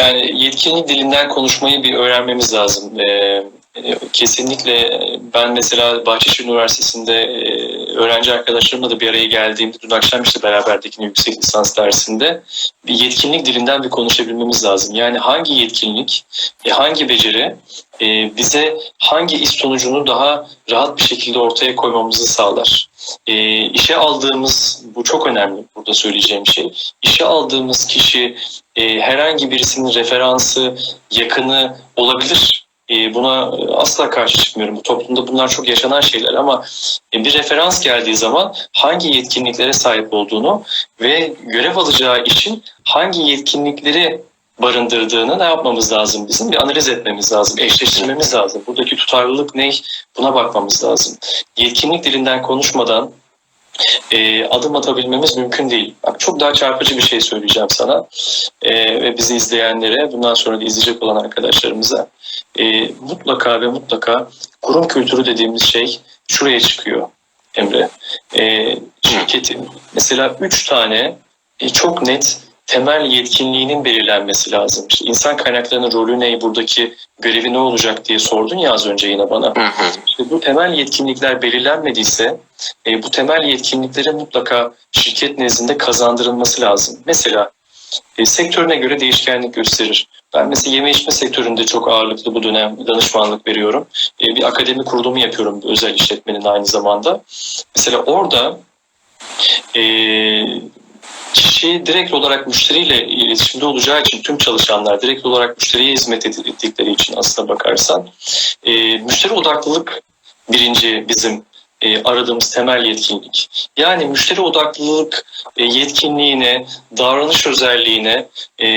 Yani yetkinlik dilinden konuşmayı bir öğrenmemiz lazım. Ee, e, kesinlikle ben mesela Bahçeşehir Üniversitesi'nde e, öğrenci arkadaşlarımla da bir araya geldiğimde dün akşam işte beraberdik yüksek lisans dersinde bir yetkinlik dilinden bir konuşabilmemiz lazım. Yani hangi yetkinlik, e, hangi beceri e, bize hangi iş sonucunu daha rahat bir şekilde ortaya koymamızı sağlar. E, işe aldığımız, bu çok önemli burada söyleyeceğim şey, işe aldığımız kişi e, herhangi birisinin referansı, yakını olabilir. E, buna asla karşı çıkmıyorum. Bu toplumda bunlar çok yaşanan şeyler ama e, bir referans geldiği zaman hangi yetkinliklere sahip olduğunu ve görev alacağı işin hangi yetkinlikleri barındırdığını ne yapmamız lazım bizim? Bir analiz etmemiz lazım, eşleştirmemiz lazım. Buradaki tutarlılık ne? Buna bakmamız lazım. Yetkinlik dilinden konuşmadan e, adım atabilmemiz mümkün değil. Bak çok daha çarpıcı bir şey söyleyeceğim sana e, ve bizi izleyenlere, bundan sonra da izleyecek olan arkadaşlarımıza. E, mutlaka ve mutlaka kurum kültürü dediğimiz şey şuraya çıkıyor Emre. E, şirketin mesela üç tane e, çok net temel yetkinliğinin belirlenmesi lazım. İşte insan kaynaklarının rolü ne, buradaki görevi ne olacak diye sordun ya az önce yine bana. Hı hı. İşte bu temel yetkinlikler belirlenmediyse e, bu temel yetkinliklerin mutlaka şirket nezdinde kazandırılması lazım. Mesela e, sektörüne göre değişkenlik gösterir. Ben mesela yeme içme sektöründe çok ağırlıklı bu dönem danışmanlık veriyorum. E, bir akademi kurulumu yapıyorum özel işletmenin aynı zamanda. Mesela orada e, kişi direkt olarak müşteriyle iletişimde olacağı için tüm çalışanlar direkt olarak müşteriye hizmet ettikleri için aslına bakarsan e, müşteri odaklılık birinci bizim e, aradığımız temel yetkinlik. Yani müşteri odaklılık e, yetkinliğine, davranış özelliğine e,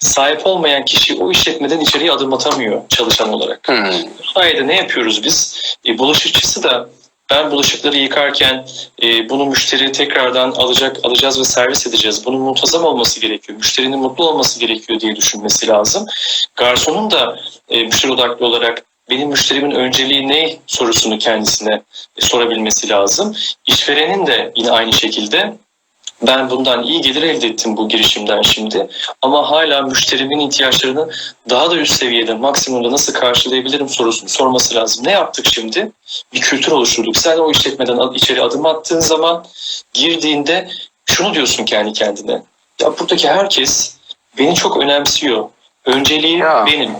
sahip olmayan kişi o işletmeden içeriye adım atamıyor çalışan olarak. Hı. Bu sayede ne yapıyoruz biz? E, bulaşıkçısı da ben bulaşıkları yıkarken e, bunu müşteri tekrardan alacak, alacağız ve servis edeceğiz. Bunun muntazam olması gerekiyor. Müşterinin mutlu olması gerekiyor diye düşünmesi lazım. Garsonun da e, müşteri odaklı olarak benim müşterimin önceliği ne sorusunu kendisine e, sorabilmesi lazım. İşverenin de yine aynı şekilde ben bundan iyi gelir elde ettim bu girişimden şimdi ama hala müşterimin ihtiyaçlarını daha da üst seviyede maksimumda nasıl karşılayabilirim sorusunu sorması lazım. Ne yaptık şimdi? Bir kültür oluşturduk. Sen o işletmeden içeri adım attığın zaman girdiğinde şunu diyorsun kendi kendine. Ya buradaki herkes beni çok önemsiyor. Önceliği Ya. benim.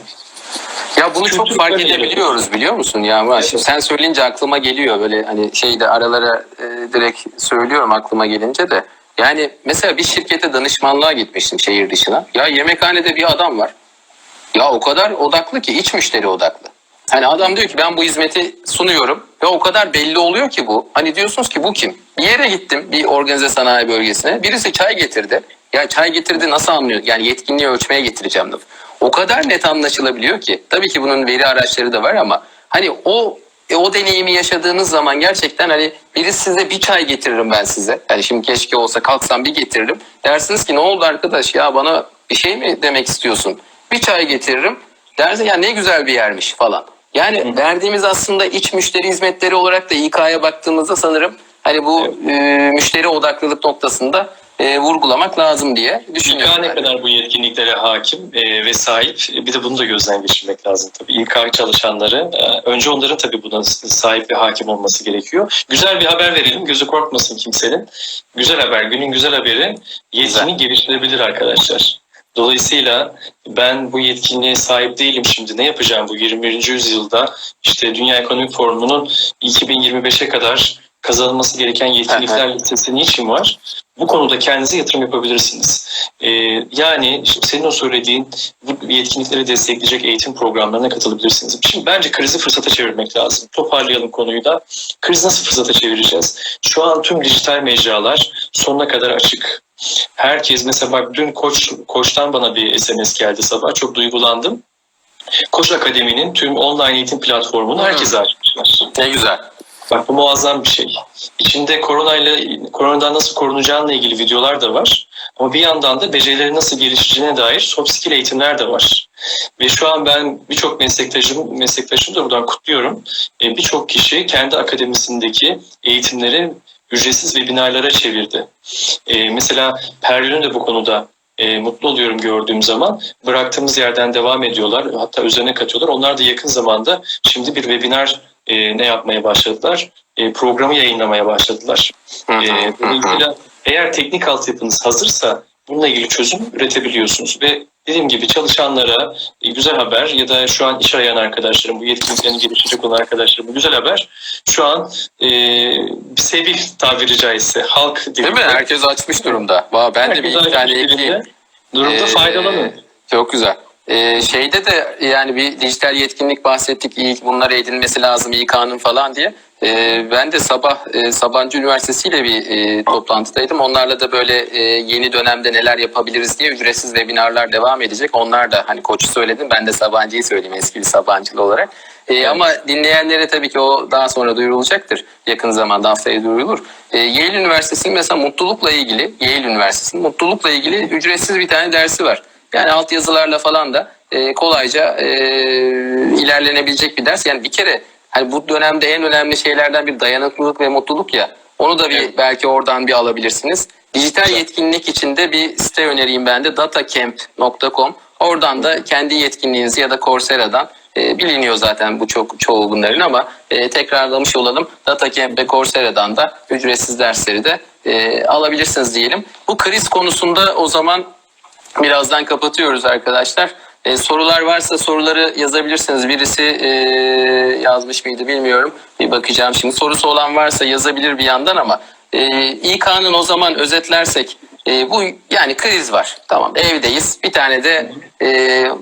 Ya bunu çok fark edebiliyoruz biliyor musun? Ya Murat, şimdi sen söyleyince aklıma geliyor böyle hani şeyde aralara e, direkt söylüyorum aklıma gelince de. Yani mesela bir şirkete danışmanlığa gitmiştim şehir dışına. Ya yemekhanede bir adam var. Ya o kadar odaklı ki iç müşteri odaklı. Hani adam diyor ki ben bu hizmeti sunuyorum ve o kadar belli oluyor ki bu. Hani diyorsunuz ki bu kim? Bir yere gittim bir organize sanayi bölgesine. Birisi çay getirdi. Ya çay getirdi nasıl anlıyor? Yani yetkinliği ölçmeye getireceğim laf. O kadar net anlaşılabiliyor ki. Tabii ki bunun veri araçları da var ama hani o e, o deneyimi yaşadığınız zaman gerçekten hani birisi size bir çay getiririm ben size. Yani şimdi keşke olsa kalksam bir getiririm. Dersiniz ki ne oldu arkadaş ya bana bir şey mi demek istiyorsun? Bir çay getiririm. Dersin ya ne güzel bir yermiş falan. Yani verdiğimiz aslında iç müşteri hizmetleri olarak da İK'ya baktığımızda sanırım hani bu e, müşteri odaklılık noktasında e, vurgulamak lazım diye düşünüyorum. İK ne ben. kadar bu yetkinliklere hakim e, ve sahip e, bir de bunu da gözden geçirmek lazım tabii. İK çalışanları e, önce onların tabii buna sahip ve hakim olması gerekiyor. Güzel bir haber verelim gözü korkmasın kimsenin. Güzel haber günün güzel haberi yetkini geliştirebilir arkadaşlar. Dolayısıyla ben bu yetkinliğe sahip değilim şimdi ne yapacağım bu 21. yüzyılda işte Dünya Ekonomik Forumu'nun 2025'e kadar kazanılması gereken yetkinlikler listesi niçin var? Bu konuda kendinize yatırım yapabilirsiniz. Ee, yani senin o söylediğin bu yetkinlikleri destekleyecek eğitim programlarına katılabilirsiniz. Şimdi bence krizi fırsata çevirmek lazım. Toparlayalım konuyu da. Krizi nasıl fırsata çevireceğiz? Şu an tüm dijital mecralar sonuna kadar açık. Herkes mesela bak dün Koç Koç'tan bana bir SMS geldi sabah. Çok duygulandım. Koç Akademi'nin tüm online eğitim platformunu herkese açmışlar. Ne güzel. Bak bu muazzam bir şey. İçinde koronayla koronadan nasıl korunacağınla ilgili videolar da var. Ama bir yandan da becerileri nasıl gelişeceğine dair soft skill eğitimler de var. Ve şu an ben birçok meslektaşım, meslektaşım da buradan kutluyorum. E, Birçok kişi kendi akademisindeki eğitimleri ücretsiz webinarlara çevirdi. E, mesela Perlün'ün de bu konuda e, mutlu oluyorum gördüğüm zaman. Bıraktığımız yerden devam ediyorlar. Hatta üzerine katıyorlar. Onlar da yakın zamanda şimdi bir webinar e, ne yapmaya başladılar? E, programı yayınlamaya başladılar. E, dolayısıyla eğer teknik altyapınız hazırsa bununla ilgili çözüm üretebiliyorsunuz ve dediğim gibi çalışanlara e, güzel haber ya da şu an iş arayan arkadaşlarım, bu yetkinliklerini geliştirecek olan arkadaşlarım güzel haber. Şu an e, sevil tabiri caizse halk Değil mi? Herkes açmış durumda. Ben de bir Herkes iki tane ekleyeyim. Durumda Ee, faydalanın. Çok güzel. Ee, şeyde de yani bir dijital yetkinlik bahsettik. İyi bunlara edinmesi lazım İK'nın falan diye. Ee, ben de sabah e, Sabancı Üniversitesi ile bir e, toplantıdaydım. Onlarla da böyle e, yeni dönemde neler yapabiliriz diye ücretsiz webinarlar devam edecek. Onlar da hani koçu söyledim. Ben de Sabancı'yı söyleyeyim eski bir Sabancılı olarak. Ee, Ama dinleyenlere tabii ki o daha sonra duyurulacaktır. Yakın zamanda haftaya duyurulur. Ee, Yale Üniversitesi'nin mesela mutlulukla ilgili, Yale Üniversitesi'nin mutlulukla ilgili ücretsiz bir tane dersi var. Yani altyazılarla falan da e, kolayca e, ilerlenebilecek bir ders. Yani bir kere hani bu dönemde en önemli şeylerden bir dayanıklılık ve mutluluk ya. Onu da bir Evet. belki oradan bir alabilirsiniz. Dijital yetkinlik için de bir site önereyim ben de datacamp.com. Oradan da kendi yetkinliğinizi ya da Coursera'dan e, biliniyor zaten bu çok çoğu bunların ama e, tekrarlamış olalım. Datacamp ve Coursera'dan da ücretsiz dersleri de e, alabilirsiniz diyelim. Bu kriz konusunda o zaman Birazdan kapatıyoruz arkadaşlar. Ee, sorular varsa soruları yazabilirsiniz. Birisi e, yazmış mıydı bilmiyorum. Bir bakacağım şimdi. Sorusu olan varsa yazabilir bir yandan ama e, İK'nın o zaman özetlersek e, bu yani kriz var. Tamam evdeyiz. Bir tane de e,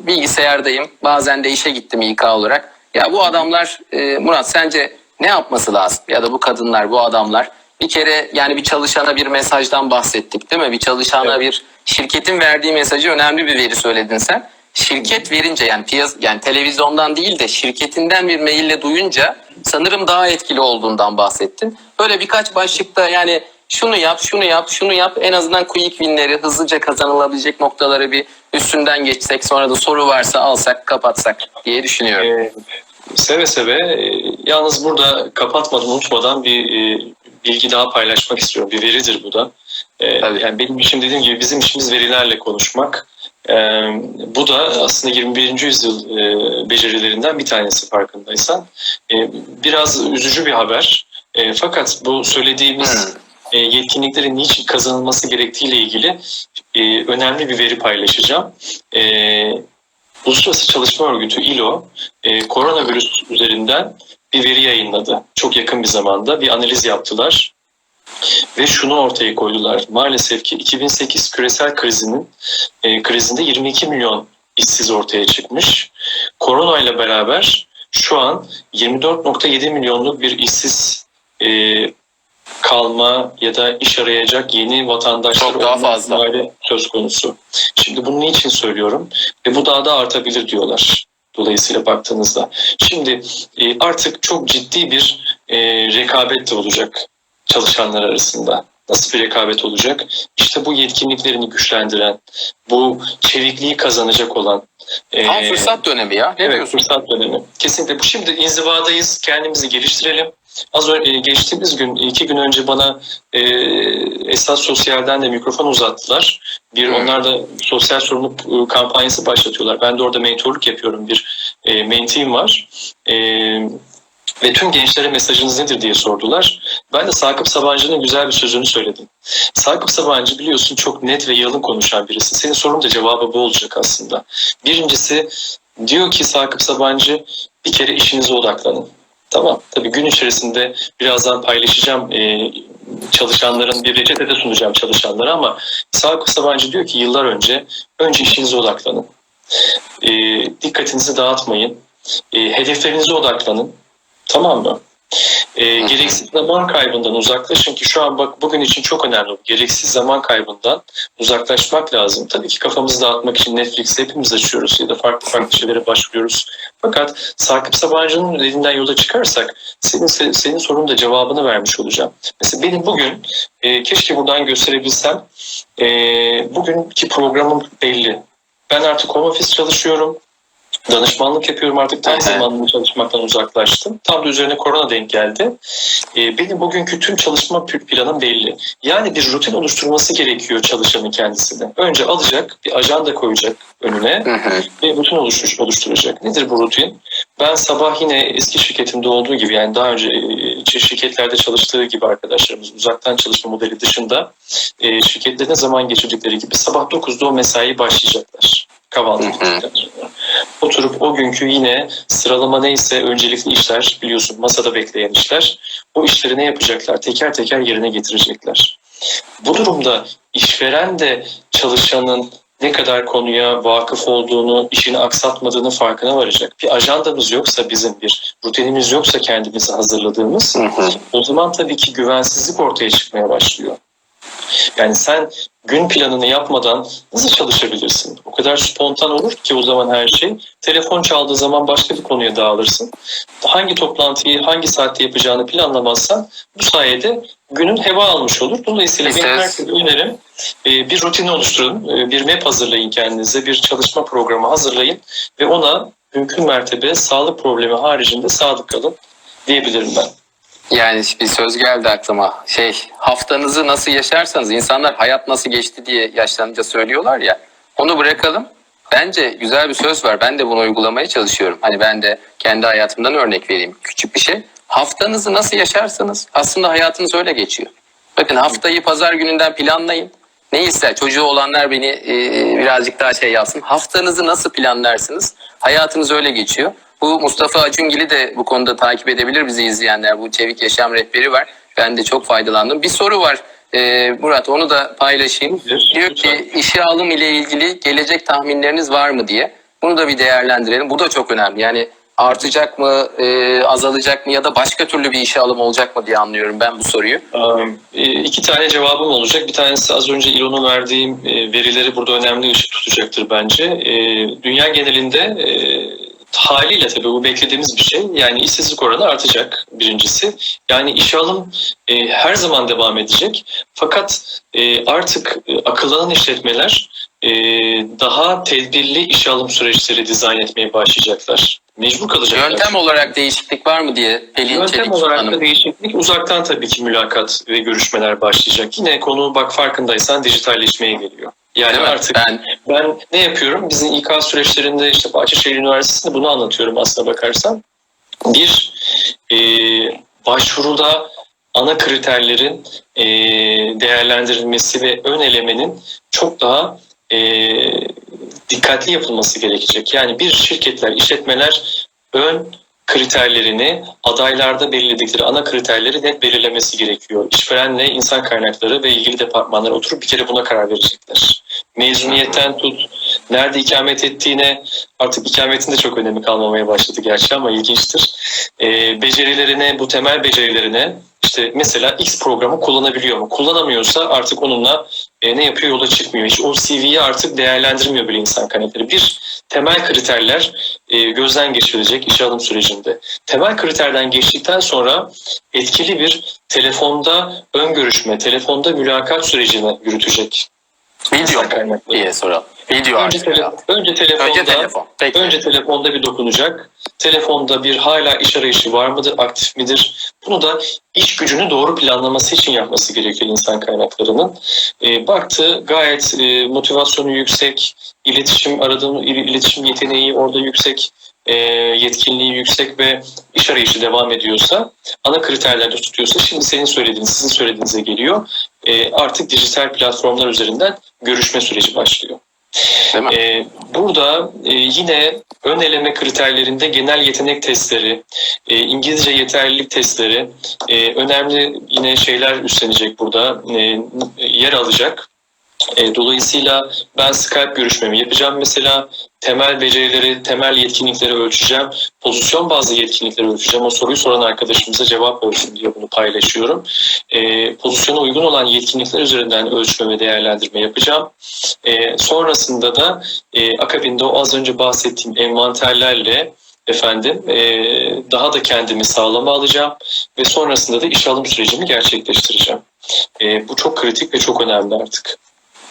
bilgisayardayım. Bazen de işe gittim İK olarak. Ya bu adamlar e, Murat sence ne yapması lazım? Ya da bu kadınlar, bu adamlar bir kere yani bir çalışana bir mesajdan bahsettik değil mi? Bir çalışana Evet. bir şirketin verdiği mesajı önemli bir veri söyledin sen. Şirket verince yani piyas yani televizyondan değil de şirketinden bir maille duyunca sanırım daha etkili olduğundan bahsettin. Böyle birkaç başlıkta yani şunu yap, şunu yap, şunu yap. En azından quick winleri hızlıca kazanılabilecek noktaları bir üstünden geçsek sonra da soru varsa alsak kapatsak diye düşünüyorum. Ee, seve seve. Ee, Yalnız burada kapatmadan, unutmadan bir e, bilgi daha paylaşmak istiyorum. Bir veridir bu da. Tabii. yani benim işim dediğim gibi bizim işimiz verilerle konuşmak. Ee, bu da aslında 21. yüzyıl e, becerilerinden bir tanesi farkındaysan. Ee, biraz üzücü bir haber. Ee, fakat bu söylediğimiz Hmm. e, yetkinliklerin niçin kazanılması gerektiğiyle ilgili e, önemli bir veri paylaşacağım. E, Uluslararası Çalışma Örgütü ILO e, koronavirüs üzerinden bir veri yayınladı. Çok yakın bir zamanda bir analiz yaptılar ve şunu ortaya koydular. Maalesef ki 2008 küresel krizinin e, krizinde 22 milyon işsiz ortaya çıkmış. Korona ile beraber şu an 24.7 milyonluk bir işsiz e, kalma ya da iş arayacak yeni vatandaşlar Çok daha fazla. söz konusu. Şimdi bunu niçin söylüyorum? Ve bu daha da artabilir diyorlar. Dolayısıyla baktığınızda. Şimdi e, artık çok ciddi bir e, rekabet de olacak çalışanlar arasında. Nasıl bir rekabet olacak? İşte bu yetkinliklerini güçlendiren, bu çevikliği kazanacak olan. e, Tam fırsat dönemi ya. Ne Evet diyorsun? fırsat dönemi. Kesinlikle. Bu şimdi inzivadayız. Kendimizi geliştirelim. Az önce geçtiğimiz gün iki gün önce bana e, Esas Sosyal'den de mikrofon uzattılar. Bir onlar da sosyal sorumluluk e, kampanyası başlatıyorlar. Ben de orada mentorluk yapıyorum. Bir e, menteğim var. E, ve tüm gençlere mesajınız nedir diye sordular. Ben de Sakıp Sabancı'nın güzel bir sözünü söyledim. Sakıp Sabancı biliyorsun çok net ve yalın konuşan birisi. Senin sorun da cevabı bu olacak aslında. Birincisi diyor ki Sakıp Sabancı bir kere işinize odaklanın. Tamam. Tabii gün içerisinde birazdan paylaşacağım e, çalışanların bir reçete de sunacağım çalışanlara ama Sakıp Sabancı diyor ki yıllar önce önce işinize odaklanın. E, dikkatinizi dağıtmayın. E, hedeflerinize odaklanın. Tamam mı? E, gereksiz zaman kaybından uzaklaşın ki şu an bak bugün için çok önemli. Gereksiz zaman kaybından uzaklaşmak lazım. Tabii ki kafamızı dağıtmak için Netflix hepimiz açıyoruz ya da farklı farklı şeylere başvuruyoruz. Fakat Sakıp Sabancı'nın elinden yola çıkarsak senin senin sorunun da cevabını vermiş olacağım. Mesela benim bugün e, keşke buradan gösterebilsem e, bugünkü programım belli. Ben artık home office çalışıyorum. Danışmanlık yapıyorum artık tam zamanlı çalışmaktan uzaklaştım. Tam da üzerine korona denk geldi. Ee, benim bugünkü tüm çalışma pl- planım belli. Yani bir rutin oluşturması gerekiyor çalışanın kendisine. Önce alacak, bir ajanda koyacak önüne ve rutin oluştur- oluşturacak. Nedir bu rutin? Ben sabah yine eski şirketimde olduğu gibi yani daha önce e, şirketlerde çalıştığı gibi arkadaşlarımız uzaktan çalışma modeli dışında e, şirketlerine zaman geçirdikleri gibi sabah 9'da o mesai başlayacaklar. Kahvaltı. Oturup o günkü yine sıralama neyse öncelikli işler biliyorsun masada bekleyen işler. O işleri ne yapacaklar? Teker teker yerine getirecekler. Bu durumda işveren de çalışanın ne kadar konuya vakıf olduğunu, işini aksatmadığını farkına varacak. Bir ajandamız yoksa bizim bir rutinimiz yoksa kendimizi hazırladığımız Hı hı. o zaman tabii ki güvensizlik ortaya çıkmaya başlıyor. Yani sen gün planını yapmadan nasıl çalışabilirsin? O kadar spontan olur ki o zaman her şey. Telefon çaldığı zaman başka bir konuya dağılırsın. Hangi toplantıyı hangi saatte yapacağını planlamazsan bu sayede günün heva almış olur. Dolayısıyla benim herkese önerim e, bir rutini oluşturun. e, Bir map hazırlayın kendinize. Bir çalışma programı hazırlayın. Ve ona mümkün mertebe sağlık problemi haricinde sadık kalın diyebilirim ben. Yani bir söz geldi aklıma. Şey haftanızı nasıl yaşarsanız insanlar hayat nasıl geçti diye yaşlanınca söylüyorlar ya. Onu bırakalım. Bence güzel bir söz var. Ben de bunu uygulamaya çalışıyorum. Hani ben de kendi hayatımdan örnek vereyim. Küçük bir şey. Haftanızı nasıl yaşarsanız aslında hayatınız öyle geçiyor. Bakın haftayı pazar gününden planlayın. Ne? Çocuğu olanlar beni e, birazcık daha şey yapsın. Haftanızı nasıl planlarsınız? Hayatınız öyle geçiyor. Bu Mustafa Acungil'i de bu konuda takip edebilir bizi izleyenler. Bu Çevik Yaşam Rehberi var. Ben de çok faydalandım. Bir soru var e, Murat onu da paylaşayım. Nedir? Diyor Lütfen. ki işe alım ile ilgili gelecek tahminleriniz var mı diye. Bunu da bir değerlendirelim. Bu da çok önemli. Yani artacak mı, e, azalacak mı ya da başka türlü bir işe alım olacak mı diye anlıyorum ben bu soruyu. Ee, iki tane cevabım olacak. Bir tanesi az önce İlon'un verdiğim e, verileri burada önemli ışık tutacaktır bence. Ee, Dünya genelinde e, haliyle tabii bu beklediğimiz bir şey. Yani işsizlik oranı artacak birincisi. Yani işe alım e, her zaman devam edecek. Fakat e, artık e, akıllanan işletmeler e, daha tedbirli işe alım süreçleri dizayn etmeye başlayacaklar. Mecbur kalacaklar. Yöntem olarak değişiklik var mı diye Pelin Yöntem Çelik olarak Hanım. da değişiklik uzaktan tabii ki mülakat ve görüşmeler başlayacak. Yine konu bak farkındaysan dijitalleşmeye geliyor. Yani Değil artık Ben ben ne yapıyorum? Bizim İK süreçlerinde işte Bahçeşehir Üniversitesi'nde bunu anlatıyorum aslına bakarsan. Bir, e, başvuruda ana kriterlerin e, değerlendirilmesi ve ön elemenin çok daha e, dikkatli yapılması gerekecek. Yani bir şirketler, işletmeler ön kriterlerini adaylarda belirledikleri ana kriterleri net belirlemesi gerekiyor. İşverenle insan kaynakları ve ilgili departmanlar oturup bir kere buna karar verecekler. Mezuniyetten tut, nerede ikamet ettiğine artık ikametin de çok önemi kalmamaya başladı gerçi ama ilginçtir. Ee, becerilerine, bu temel becerilerine işte mesela X programı kullanabiliyor mu? Kullanamıyorsa artık onunla e, ne yapıyor yola çıkmıyor. Hiç o CV'yi artık değerlendirmiyor bile insan kaynakları. Bir, temel kriterler e, gözden geçirilecek iş alım sürecinde. Temel kriterden geçtikten sonra etkili bir telefonda ön görüşme, telefonda mülakat sürecini yürütecek. Video kaynakları. diye soralım. Video Önce, tele- önce telefonda Önce telefon. Peki. Önce telefonda bir dokunacak. Telefonda bir hala iş arayışı var mıdır, aktif midir? Bunu da iş gücünü doğru planlaması için yapması gerekiyor insan kaynaklarının. E, baktı gayet e, motivasyonu yüksek, iletişim aradığım il- iletişim yeteneği orada yüksek, e, yetkinliği yüksek ve iş arayışı devam ediyorsa, ana kriterlerde tutuyorsa şimdi senin söylediğin, sizin söylediğinize geliyor. E, artık dijital platformlar üzerinden görüşme süreci başlıyor. Ee, burada e, yine ön eleme kriterlerinde genel yetenek testleri, e, İngilizce yeterlilik testleri e, önemli yine şeyler üstlenecek burada, e, yer alacak. E, dolayısıyla ben Skype görüşmemi yapacağım mesela temel becerileri, temel yetkinlikleri ölçeceğim. Pozisyon bazlı yetkinlikleri ölçeceğim. O soruyu soran arkadaşımıza cevap versin diye bunu paylaşıyorum. E, pozisyona uygun olan yetkinlikler üzerinden ölçme ve değerlendirme yapacağım. E, sonrasında da e, akabinde o az önce bahsettiğim envanterlerle efendim e, daha da kendimi sağlama alacağım ve sonrasında da iş alım sürecimi gerçekleştireceğim. E, bu çok kritik ve çok önemli artık.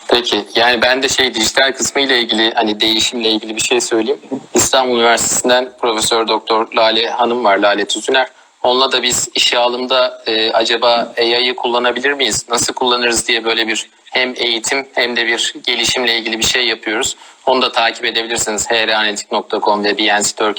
Peki yani ben de şey dijital kısmı ile ilgili hani değişimle ilgili bir şey söyleyeyim. İstanbul Üniversitesi'nden Profesör Doktor Lale Hanım var Lale Tüzüner. Onunla da biz işe alımda e, acaba AI'yı kullanabilir miyiz? Nasıl kullanırız diye böyle bir hem eğitim hem de bir gelişimle ilgili bir şey yapıyoruz. Onu da takip edebilirsiniz hranalitik.com ve BNC.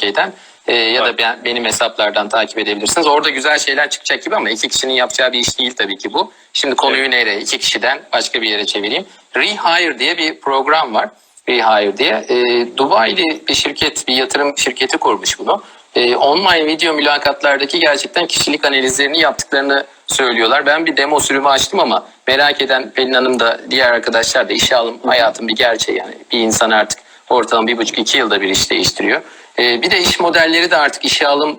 E, ya da ben, benim hesaplardan takip edebilirsiniz. Orada güzel şeyler çıkacak gibi ama iki kişinin yapacağı bir iş değil tabii ki bu. Şimdi konuyu nereye? İki kişiden başka bir yere çevireyim. Rehire diye bir program var. Rehire diye. E, Dubai'li bir şirket, bir yatırım şirketi kurmuş bunu. E, online video mülakatlardaki gerçekten kişilik analizlerini yaptıklarını söylüyorlar. Ben bir demo sürümü açtım ama merak eden Pelin Hanım da diğer arkadaşlar da işe alım hayatın bir gerçeği yani. Bir insan artık ortalama bir buçuk iki yılda bir iş değiştiriyor. E, bir de iş modelleri de artık işe alım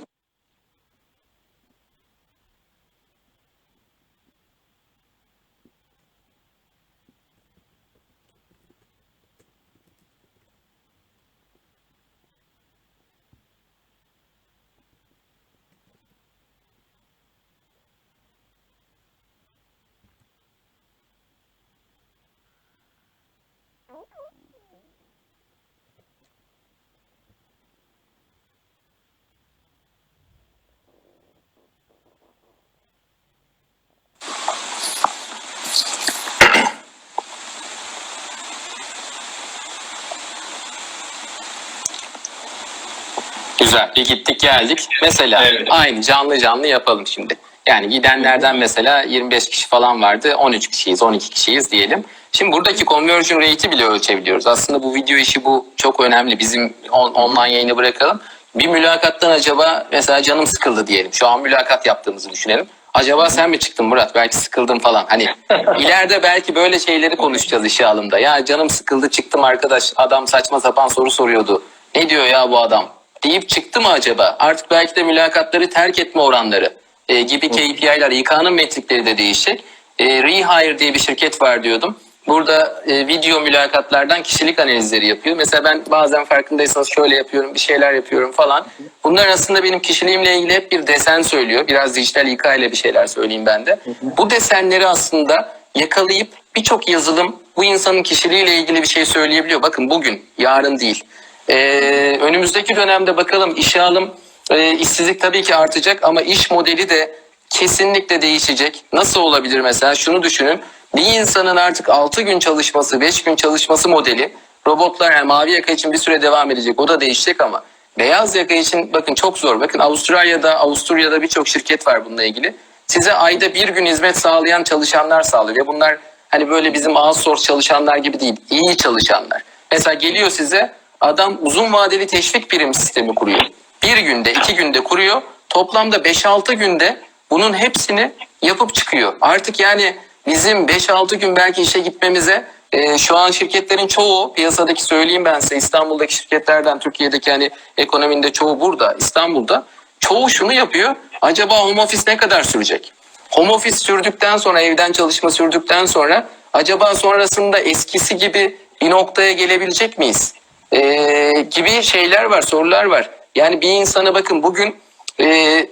Güzel. Bir gittik geldik. Mesela Evet. aynı canlı canlı yapalım şimdi. Yani gidenlerden mesela 25 kişi falan vardı. 13 kişiyiz, 12 kişiyiz diyelim. Şimdi buradaki conversion rate'i bile ölçebiliyoruz. Aslında bu video işi bu çok önemli. Bizim on- online yayını bırakalım. Bir mülakattan acaba mesela canım sıkıldı diyelim. Şu an mülakat yaptığımızı düşünelim. Acaba sen mi çıktın Murat? Belki sıkıldın falan. Hani ileride belki böyle şeyleri konuşacağız işe alımda. Ya canım sıkıldı çıktım arkadaş. Adam saçma sapan soru soruyordu. Ne diyor ya bu adam? Deyip çıktı mı acaba? Artık belki de mülakatları terk etme oranları e, gibi KPI'ler, İK'nın metrikleri de değişecek. E, Rehire diye bir şirket var diyordum. Burada e, video mülakatlardan kişilik analizleri yapıyor. Mesela ben bazen farkındaysanız şöyle yapıyorum, bir şeyler yapıyorum falan. Bunlar aslında benim kişiliğimle ilgili hep bir desen söylüyor. Biraz dijital İK ile bir şeyler söyleyeyim ben de. Bu desenleri aslında yakalayıp birçok yazılım bu insanın kişiliğiyle ilgili bir şey söyleyebiliyor. Bakın bugün, yarın değil. Ee, önümüzdeki dönemde bakalım işe alım, e, işsizlik tabii ki artacak ama iş modeli de kesinlikle değişecek. Nasıl olabilir mesela? Şunu düşünün. Bir insanın artık 6 gün çalışması, 5 gün çalışması modeli robotlar yani mavi yaka için bir süre devam edecek. O da değişecek ama beyaz yaka için bakın çok zor. Bakın Avustralya'da, Avusturya'da birçok şirket var bununla ilgili. Size ayda bir gün hizmet sağlayan çalışanlar sağlıyor ve bunlar hani böyle bizim outsource çalışanlar gibi değil. iyi çalışanlar. Mesela geliyor size adam uzun vadeli teşvik prim sistemi kuruyor. Bir günde, iki günde kuruyor. Toplamda 5-6 günde bunun hepsini yapıp çıkıyor. Artık yani bizim 5-6 gün belki işe gitmemize e, şu an şirketlerin çoğu piyasadaki söyleyeyim ben size İstanbul'daki şirketlerden Türkiye'deki hani ekonominde çoğu burada İstanbul'da çoğu şunu yapıyor. Acaba home office ne kadar sürecek? Home office sürdükten sonra evden çalışma sürdükten sonra acaba sonrasında eskisi gibi bir noktaya gelebilecek miyiz? Ee, gibi şeyler var, sorular var. Yani bir insana bakın bugün e,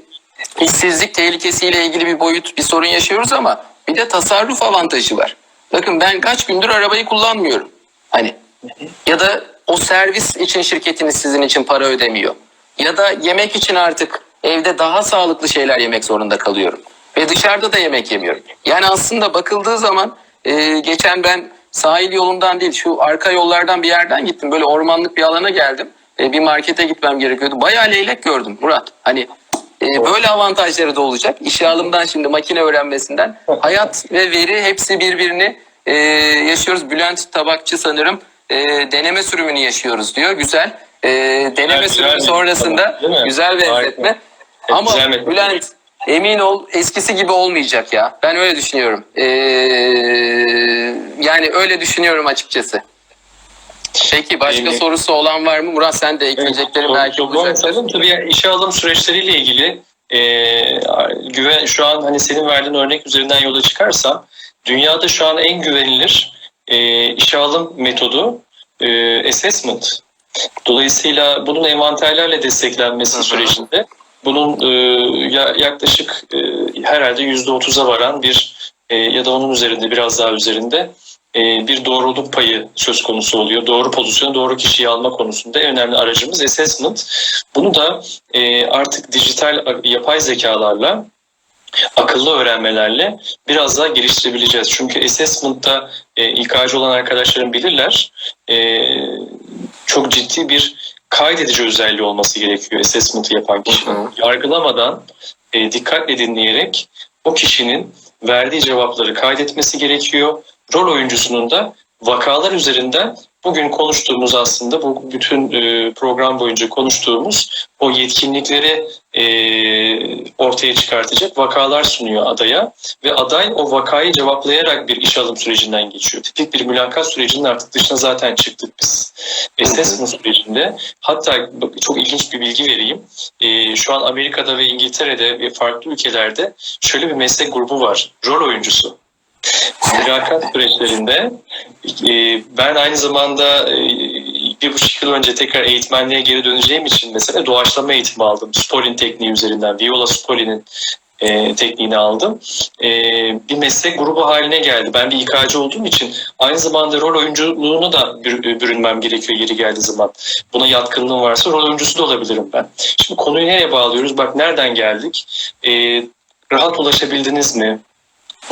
işsizlik tehlikesiyle ilgili bir boyut, bir sorun yaşıyoruz ama bir de tasarruf avantajı var. Bakın ben kaç gündür arabayı kullanmıyorum. Hani ya da o servis için şirketiniz sizin için para ödemiyor. Ya da yemek için artık evde daha sağlıklı şeyler yemek zorunda kalıyorum. Ve dışarıda da yemek yemiyorum. Yani aslında bakıldığı zaman e, geçen ben sahil yolundan değil şu arka yollardan bir yerden gittim. Böyle ormanlık bir alana geldim. E, bir markete gitmem gerekiyordu. Bayağı leylek gördüm Murat. Hani e, böyle avantajları da olacak. İşe alımdan şimdi makine öğrenmesinden. Hayat ve veri hepsi birbirini e, yaşıyoruz. Bülent Tabakçı sanırım e, deneme sürümünü yaşıyoruz diyor. Güzel. E, deneme Evet, sürümü güzel sonrasında mi? güzel benzetme. Harika. Ama güzel. Bülent emin ol eskisi gibi olmayacak ya. Ben öyle düşünüyorum. Ee, yani öyle düşünüyorum açıkçası. Peki başka Benim- sorusu olan var mı? Murat sen de ekleyeceklerin belki olacaktır. Tabii işe alım süreçleriyle ilgili e, güven şu an hani senin verdiğin örnek üzerinden yola çıkarsam dünyada şu an en güvenilir e, işe alım metodu e, assessment. Dolayısıyla bunun envanterlerle desteklenmesi Hı hı. sürecinde bunun e, ya- yaklaşık e, herhalde yüzde otuza varan bir e, ya da onun üzerinde biraz daha üzerinde e, bir doğruluk payı söz konusu oluyor. Doğru pozisyonu, doğru kişiyi alma konusunda en önemli aracımız assessment. Bunu da e, artık dijital yapay zekalarla akıllı öğrenmelerle biraz daha geliştirebileceğiz. Çünkü assessment'ta e, İK'cı olan arkadaşlarım bilirler. E, çok ciddi bir kaydedici özelliği olması gerekiyor assessment'ı yapan kişinin. Yargılamadan e, dikkatle dinleyerek o kişinin verdiği cevapları kaydetmesi gerekiyor. Rol oyuncusunun da vakalar üzerinden bugün konuştuğumuz aslında bu bütün e, program boyunca konuştuğumuz o yetkinlikleri e, ortaya çıkartacak vakalar sunuyor adaya ve aday o vakayı cevaplayarak bir iş alım sürecinden geçiyor. Tipik bir mülakat sürecinin artık dışına zaten çıktık biz. Assessment sürecinde hatta çok ilginç bir bilgi vereyim. E, şu an Amerika'da ve İngiltere'de ve farklı ülkelerde şöyle bir meslek grubu var. Rol oyuncusu. Mülakat süreçlerinde e, ben aynı zamanda e, bir buçuk yıl önce tekrar eğitmenliğe geri döneceğim için mesela doğaçlama eğitimi aldım. Spolin tekniği üzerinden. Viola Spolin'in e, tekniğini aldım. E, bir meslek grubu haline geldi. Ben bir İK'cı olduğum için aynı zamanda rol oyunculuğunu da bür- bürünmem gerekiyor yeri geldiği zaman. Buna yatkınlığım varsa rol oyuncusu da olabilirim ben. Şimdi konuyu nereye bağlıyoruz? Bak nereden geldik? E, rahat ulaşabildiniz mi?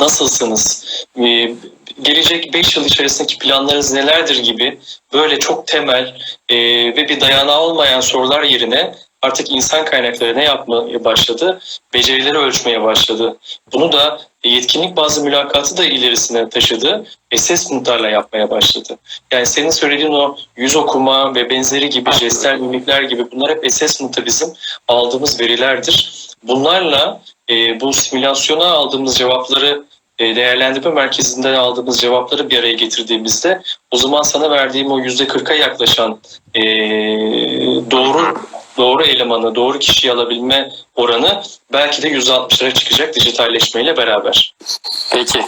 Nasılsınız? Ee, gelecek 5 yıl içerisindeki planlarınız nelerdir gibi böyle çok temel e, ve bir dayanağı olmayan sorular yerine artık insan kaynakları ne yapmaya başladı? Becerileri ölçmeye başladı. Bunu da yetkinlik bazı mülakatı da ilerisine taşıdı. Assessment'larla yapmaya başladı. Yani senin söylediğin o yüz okuma ve benzeri gibi jestler, mimikler gibi bunlar hep assessment'ta bizim aldığımız verilerdir. Bunlarla e, bu simülasyona aldığımız cevapları e, değerlendirme merkezinden aldığımız cevapları bir araya getirdiğimizde o zaman sana verdiğim o yüzde kırka yaklaşan e, doğru doğru elemanı, doğru kişiyi alabilme oranı belki de yüzde altmışlara çıkacak dijitalleşmeyle beraber. Peki.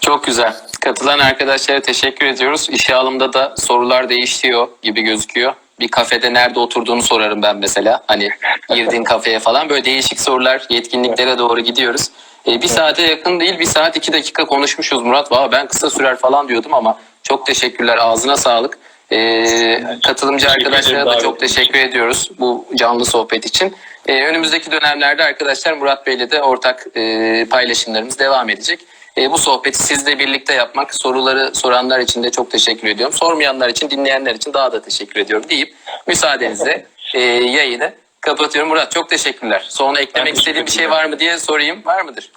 Çok güzel. Katılan arkadaşlara teşekkür ediyoruz. İşe alımda da sorular değişiyor gibi gözüküyor. Bir kafede nerede oturduğunu sorarım ben mesela. Hani girdiğin kafeye falan böyle değişik sorular, yetkinliklere doğru gidiyoruz. Ee, bir saate yakın değil, bir saat iki dakika konuşmuşuz Murat. Valla ben kısa sürer falan diyordum ama çok teşekkürler. Ağzına sağlık. Ee, katılımcı arkadaşlara da çok teşekkür ediyoruz bu canlı sohbet için. Ee, önümüzdeki dönemlerde arkadaşlar Murat Bey'le de ortak e, paylaşımlarımız devam edecek. E, bu sohbeti sizle birlikte yapmak, soruları soranlar için de çok teşekkür ediyorum. Sormayanlar için, dinleyenler için daha da teşekkür ediyorum deyip müsaadenizle e, yayını kapatıyorum. Murat çok teşekkürler. Sonra eklemek istediğin bir şey var mı diye sorayım. Var mıdır?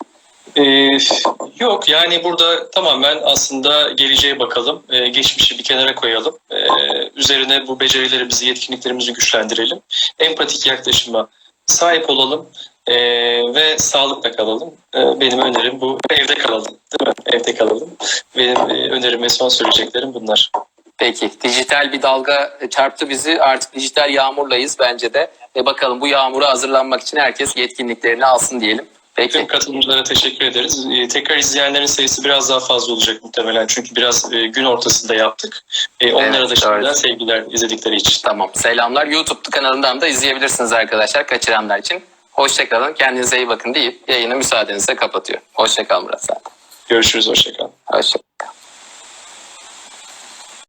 Ee, yok yani burada tamamen aslında geleceğe bakalım. Ee, geçmişi bir kenara koyalım. Ee, üzerine bu becerilerimizi, yetkinliklerimizi güçlendirelim. Empatik yaklaşıma sahip olalım. Ee, ve sağlıkla kalalım. Ee, benim önerim bu. Evde kalalım. Değil mi? Evde kalalım. Benim e, önerim ve son söyleyeceklerim bunlar. Peki. Dijital bir dalga çarptı bizi. Artık dijital yağmurlayız bence de. E bakalım bu yağmura hazırlanmak için herkes yetkinliklerini alsın diyelim. Peki. Tüm katılımcılara teşekkür ederiz. Ee, tekrar izleyenlerin sayısı biraz daha fazla olacak muhtemelen. Çünkü biraz e, gün ortasında yaptık. E, onlara Evet, da şimdiden doğru. sevgiler izledikleri için. Tamam. Selamlar. YouTube kanalından da izleyebilirsiniz arkadaşlar kaçıranlar için. Hoşçakalın. Kendinize iyi bakın deyip yayını müsaadenizle kapatıyorum. Hoşçakal Murat sen. Görüşürüz. Hoşçakalın. Hoşçakal.